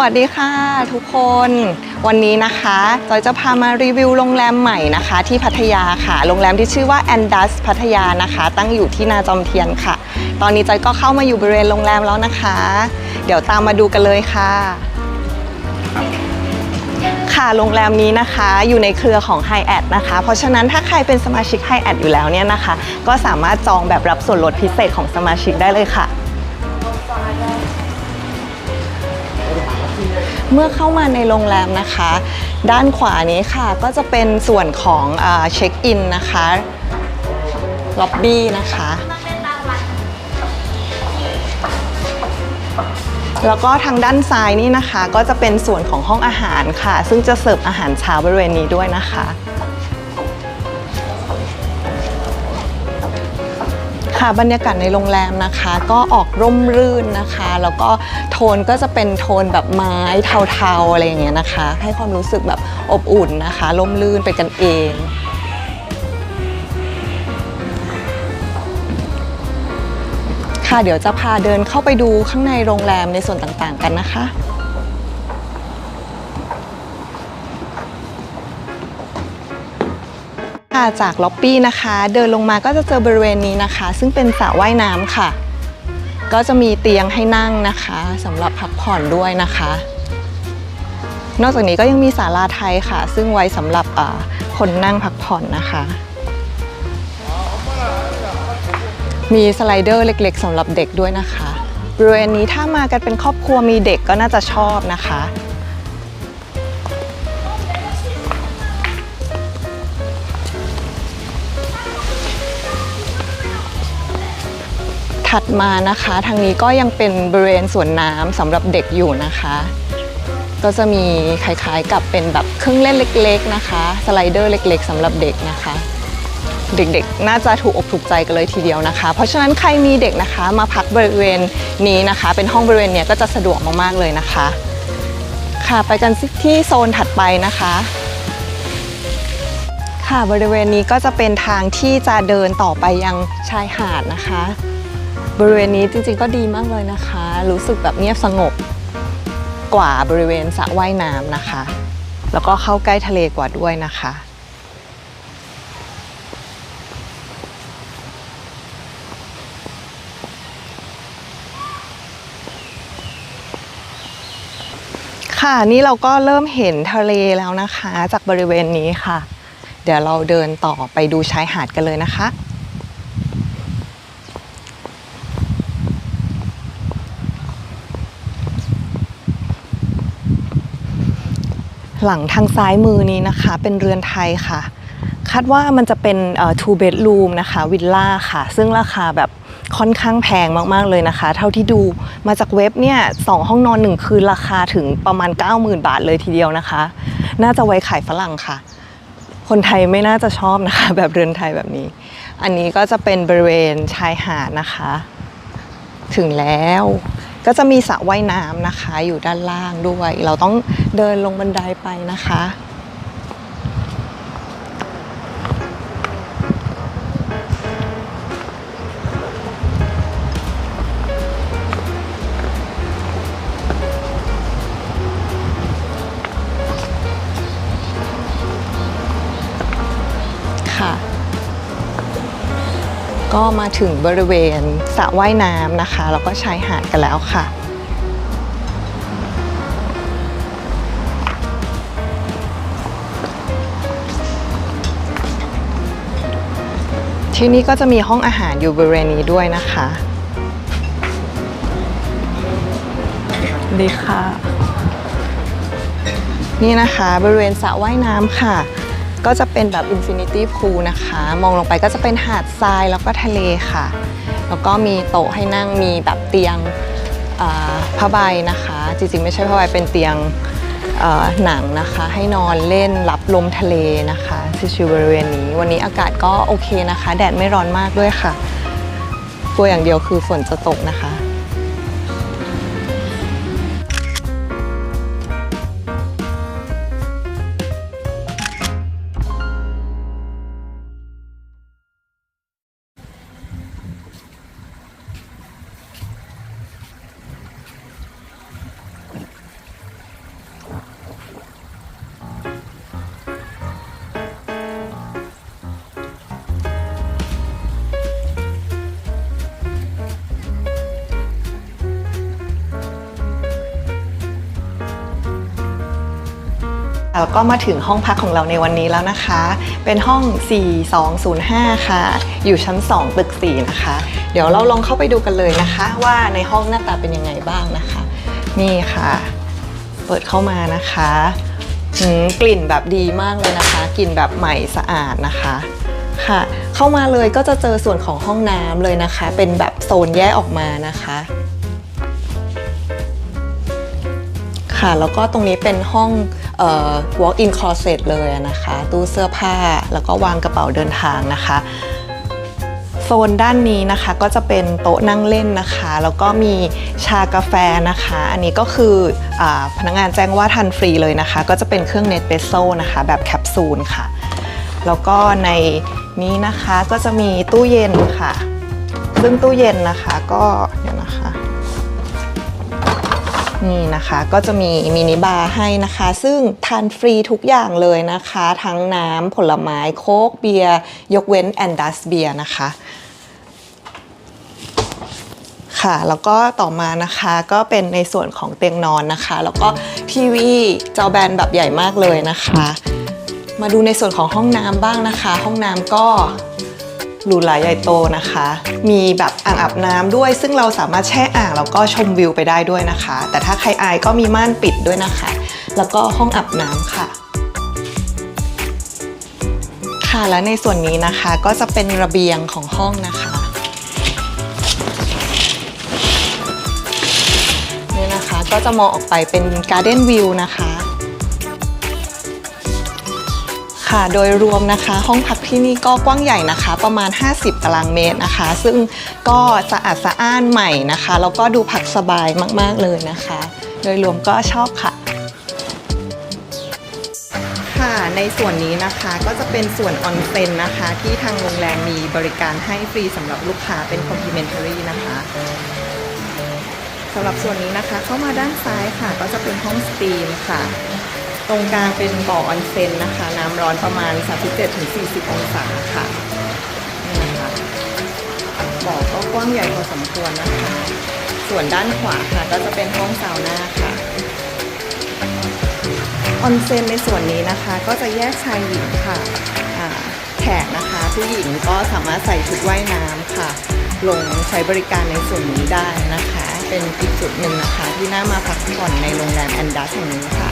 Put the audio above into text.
วัสดีค่ะทุกคนวันนี้นะคะจอยจะพามารีวิวโรงแรมใหม่นะคะ ที่พัทยาค่ะโรงแรมที่ชื่อว่า a n d a s พัทยานะคะ ตั้งอยู่ที่นาจอมเทียนค่ะ ตอนนี้จอยก็เข้ามาอยู่บริเวณโรงแรมแล้วนะคะ เดี๋ยวตามมาดูกันเลยค่ะ ค่ะโรงแรมนี้นะคะอยู่ในเครือของ h ฮแอ t นะคะ เพราะฉะนั้นถ้าใครเป็นสมาชิก h ฮแอ t อยู่แล้วเนี่ยนะคะ ก็สามารถจองแบบรับส่วนลดพิเศษของสมาชิกได้เลยค่ะ เมื่อเข้ามาในโรงแรมนะคะ ด้านขวานี้ค่ะก็จะเป็นส่วนของเช็คอินนะคะล็อบบี้นะคะแล้วก็ทางด้านซ้ายนี่นะคะ ก็จะเป็นส่วนของห้องอาหารค่ะ ซึ่งจะเสิร์ฟอาหารเช้าบริเวณนี้ด้วยนะคะ ค่ะบรรยากาศในโรงแรมนะคะ ก็ออกร่มรื่นนะคะ แล้วก็โทนก็จะเป็นโทนแบบไม้เทาๆอะไรอย่างเงี้ยนะคะ ให้ความรู้สึกแบบอบอุ่นนะคะ ร่มรื่นเป็นกันเองค่ะเดี๋ยวจะพาเดินเข้าไปดูข้างในโรงแรมในส่วนต่างๆกันนะคะ ค่ะจากล็อบบี้นะคะ เดินลงมาก็จะเจอบริเวณนี้นะคะ ซึ่งเป็นสระว่ายน้ำค่ะ ก็จะมีเตียงให้นั่งนะคะสำหรับพักผ่อนด้วยนะคะ นอกจากนี้ก็ยังมีศาลาไทยค่ะ ซึ่งไว้สำหรับคนนั่งพักผ่อนนะคะ มีสไลเดอร์เล็กๆสำหรับเด็กด้วยนะคะบริเวณนี้ถ้ามากันเป็นครอบครัวมีเด็กก็น่าจะชอบนะคะ ถัดมานะคะ ทางนี้ก็ยังเป็นบริเวณสวนน้ำสำหรับเด็กอยู่นะคะ ก็จะมีคล้ายๆกับเป็นแบบเครื่องเล่นเล็ก ๆ นะคะ สไลเดอร์เล็ก ๆสำหรับเด็กนะคะ เด็กๆ น่าจะถูกอกถูกใจกันเลยทีเดียวนะคะ เพราะฉะนั้นใครมีเด็กนะคะ มาพักบริเวณนี้นะคะ เป็นห้องบริเวณเนี้ยก็จะสะดวกมากๆเลยนะคะ ค่ะไปกันที่โซนถัดไปนะคะค่ะบริเวณนี้ก็จะเป็นทางที่จะเดินต่อไปยังชายหาดนะคะ บริเวณนี้จริงๆก็ดีมากเลยนะคะ รู้สึกแบบเงียบสงบกว่าบริเวณสระว่ายน้ำนะคะ แล้วก็เข้าใกล้ทะเลกว่าด้วยนะคะค่ะนี่เราก็เริ่มเห็นทะเลแล้วนะคะ จากบริเวณนี้ค่ะ เดี๋ยวเราเดินต่อไปดูชายหาดกันเลยนะคะ หลังทางซ้ายมือนี้นะคะ เป็นเรือนไทยค่ะ คาดว่ามันจะเป็น two bedroom นะคะวิลล่าค่ะ ซึ่งราคาแบบค่อนข้างแพงมาก ๆ เลยนะคะ เท่าที่ดูมาจากเว็บเนี่ยสองห้องนอนหนึ่งคืนราคาถึงประมาณ 90,000 บาทเลยทีเดียวนะคะ น่าจะไว้ขายฝรั่งค่ะ คนไทยไม่น่าจะชอบนะคะ แบบเรือนไทยแบบนี้ อันนี้ก็จะเป็นบริเวณชายหาดนะคะ ถึงแล้ว ก็จะมีสระว่ายน้ำนะคะ อยู่ด้านล่างด้วย เราต้องเดินลงบันไดไปนะคะ ก็มาถึงบริเวณสระว่ายน้ำนะคะ แล้วก็ชายหาดกันแล้วค่ะ ที่นี่ก็จะมีห้องอาหารอยู่บริเวณนี้ด้วยนะคะดีค่ะ นี่นะคะบริเวณสระว่ายน้ำค่ะ ก็จะเป็นแบบ Infinity Pool นะคะ มองลงไปก็จะเป็นหาดทรายแล้วก็ทะเลค่ะ แล้วก็มีโต๊ะให้นั่งมีแบบเตียงผ้าใบนะคะ จริงๆ ไม่ใช่ผ้าใบเป็นเตียงหนังนะคะ ให้นอนเล่นรับลมทะเลนะคะชิวๆบริเวณนี้ วันนี้อากาศก็โอเคนะคะ แดดไม่ร้อนมากด้วยค่ะ กลัวอย่างเดียวคือฝนจะตกนะคะ แล้วก็มาถึงห้องพักของเราในวันนี้แล้วนะคะ เป็นห้อง 4205 ค่ะ อยู่ชั้น 2 ตึก 4 นะคะ เดี๋ยวเราลองเข้าไปดูกันเลยนะคะ ว่าในห้องหน้าตาเป็นยังไงบ้างนะคะ นี่ค่ะ เปิดเข้ามานะคะหืมกลิ่นแบบดีมากเลยนะคะ กลิ่นแบบใหม่สะอาดนะคะค่ะ เข้ามาเลยก็จะเจอส่วนของห้องน้ำเลยนะคะ เป็นแบบโซนแยกออกมานะคะค่ะแล้วก็ตรงนี้เป็นห้อง walk in closet เลยนะคะ ตู้เสื้อผ้าแล้วก็วางกระเป๋าเดินทางนะคะโซนด้านนี้นะคะก็จะเป็นโต๊ะนั่งเล่นนะคะ แล้วก็มีชากาแฟนะคะ อันนี้ก็คืออพนักงานแจ้งว่าทันฟรีเลยนะคะ ก็จะเป็นเครื่องเนสเปโซ่นะคะแบบแคปซูลค่ะ แล้วก็ในนี้นะคะก็จะมีตู้เย็นค่ะ ซึ่งตู้เย็นนะคะก็เดี๋ยวนะคะ นี่นะคะ ก็จะมีมินิบาร์ให้นะคะ ซึ่งทานฟรีทุกอย่างเลยนะคะ ทั้งน้ำผลไม้โค้กเบียร์ยกเว้นแอนดัสเบียร์นะคะค่ะแล้วก็ต่อมานะคะก็เป็นในส่วนของเตียงนอนนะคะ แล้วก็ทีวีจอแบนแบบใหญ่มากเลยนะคะ มาดูในส่วนของห้องน้ำบ้างนะคะ ห้องน้ำก็ รูหราใหญ่โตนะคะ มีแบบอ่างอาบน้ำด้วย ซึ่งเราสามารถแช่อ่างแล้วก็ชมวิวไปได้ด้วยนะคะ แต่ถ้าใครอายก็มีม่านปิดด้วยนะคะ แล้วก็ห้องอาบน้ำค่ะค่ะและในส่วนนี้นะคะก็จะเป็นระเบียงของห้องนะคะนี่นะคะก็จะมองออกไปเป็น Garden View นะคะ ค่ะ โดยรวมนะคะ ห้องพักที่นี่ก็กว้างใหญ่นะคะ ประมาณ 50 ตารางเมตรนะคะ ซึ่งก็สะอาดสะอ้านใหม่นะคะ แล้วก็ดูพักสบายมาก ๆ เลยนะคะ โดยรวมก็ชอบค่ะค่ะในส่วนนี้นะคะก็จะเป็นส่วนออนเซ็นนะคะ ที่ทางโรงแรมมีบริการให้ฟรีสำหรับลูกค้าเป็น complimentary นะคะสำหรับส่วนนี้นะคะเข้ามาด้านซ้ายค่ะ ก็จะเป็นห้องสตรีมค่ะ ตรงกลางเป็นบ่อออนเซ็นนะคะ น้ำร้อนประมาณ 37-40 องศาค่ะนี่นะคะบ่อก็กว้างใหญ่พอสมควรนะคะ ส่วนด้านขวาค่ะก็จะเป็นห้องซาวน่าค่ะออนเซ็นในส่วนนี้นะคะก็จะแยกชายหญิงค่ะแขกนะคะ ผู้หญิงก็สามารถใส่ชุดว่ายน้ำค่ะ ลงใช้บริการในส่วนนี้ได้นะคะ เป็นอีกจุดหนึ่งนะคะ ที่น่ามาพักผ่อนในโรงแรมแอนดัสแห่งนี้ค่ะ